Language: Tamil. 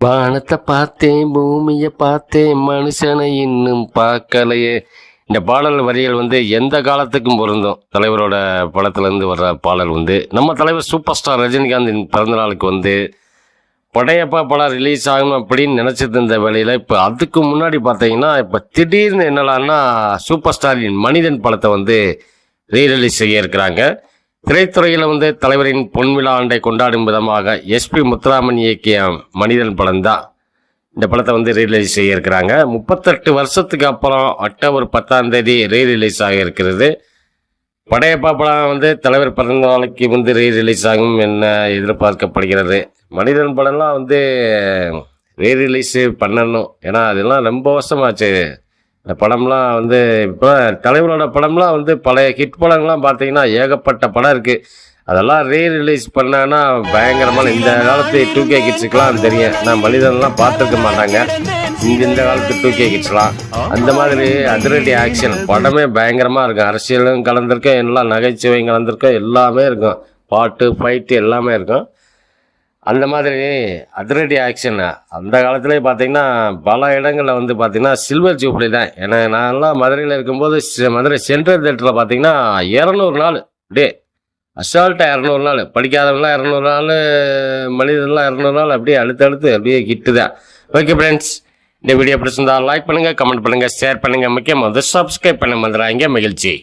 வானத்தை பார்த்தேன் பூமியை பார்த்தேன் மனுஷனை இன்னும் பார்க்கலையே. இந்த பாடல் வரிகள் வந்து எந்த காலத்துக்கும் பொருந்தும். தலைவரோட படத்துலேருந்து வர்ற பாடல் வந்து நம்ம தலைவர் சூப்பர் ஸ்டார் ரஜினிகாந்தின் பிறந்தநாளுக்கு வந்து படையப்பா படம் ரிலீஸ் ஆகணும் அப்படின்னு நினச்சிட்டு இருந்த வேலையில் இப்போ அதுக்கு முன்னாடி பார்த்தீங்கன்னா இப்போ திடீர்னு என்னடான்னா சூப்பர் ஸ்டாரின் மனிதன் படத்தை வந்து ரீரிலீஸ் செய்ய இருக்கிறாங்க. திரைத்துறையில் வந்து தலைவரின் பொன்விழா ஆண்டை கொண்டாடும் விதமாக எஸ்பி முத்துராமன் இயக்கிய மனிதன் படம் தான் இந்த படத்தை வந்து ரீரிலீஸ் செய்யிருக்கிறாங்க முப்பத்தெட்டு வருஷத்துக்கு அப்புறம் அக்டோபர் பத்தாம் தேதி ரீரிலீஸ் ஆகியிருக்கிறது. படையப்பா படம் வந்து தலைவர் பிறந்த நாளைக்கு வந்து ரீ ரிலீஸ் ஆகும் என்ன எதிர்பார்க்கப்படுகிறது. மனிதன் படம்லாம் வந்து ரீரிலீஸ் பண்ணணும். ஏன்னா அதெல்லாம் ரொம்ப வருஷமாச்சு. இந்த படம்லாம் வந்து இப்போ தலைவரோட படம்லாம் வந்து பழைய ஹிட் படங்கள்லாம் பார்த்தீங்கன்னா ஏகப்பட்ட படம் இருக்குது அதெல்லாம் ரீ ரிலீஸ் பண்ணான்னா பயங்கரமான இந்த காலத்து டூ கே கிட்ஸுக்கெலாம் தெரியும். நான் மனிதன்லாம் பார்த்துருக்க மாட்டாங்க. இந்த இந்த காலத்து டூ கே கிட்ஸ்லாம் அந்த மாதிரி அதிரடி ஆக்ஷன் படமே பயங்கரமாக இருக்கும். அரசியலும் கலந்துருக்கும் எல்லாம் நகைச்சுவையும் கலந்துருக்கும் எல்லாமே இருக்கும். பாட்டு ஃபைட்டு எல்லாமே இருக்கும். அந்த மாதிரி அதிரடி ஆக்ஷன் அந்த காலத்துலேயே பார்த்தீங்கன்னா பல இடங்களில் வந்து பார்த்தீங்கன்னா சில்வர் ஜூப்ளி தான். ஏன்னா நான்லாம் மதுரையில் இருக்கும்போது மதுரை சென்ட்ரல் தேட்டரில் பார்த்தீங்கன்னா இரநூறு நாள். டே அசால்ட்டாக இரநூறு நாள். படிக்காதவங்களாம் இரநூறு நாள் மனிதன்லாம் இரநூறு நாள் அப்படியே அடுத்து அழுத்து அப்படியே கிட்டு தான். ஓகே ஃப்ரெண்ட்ஸ் இந்த வீடியோ பிடிச்சிருந்தா லைக் பண்ணுங்கள் கமெண்ட் பண்ணுங்கள் ஷேர் பண்ணுங்கள் முக்கியமாக வந்து சப்ஸ்கிரைப் பண்ண வந்துடுறாங்க மகிழ்ச்சி.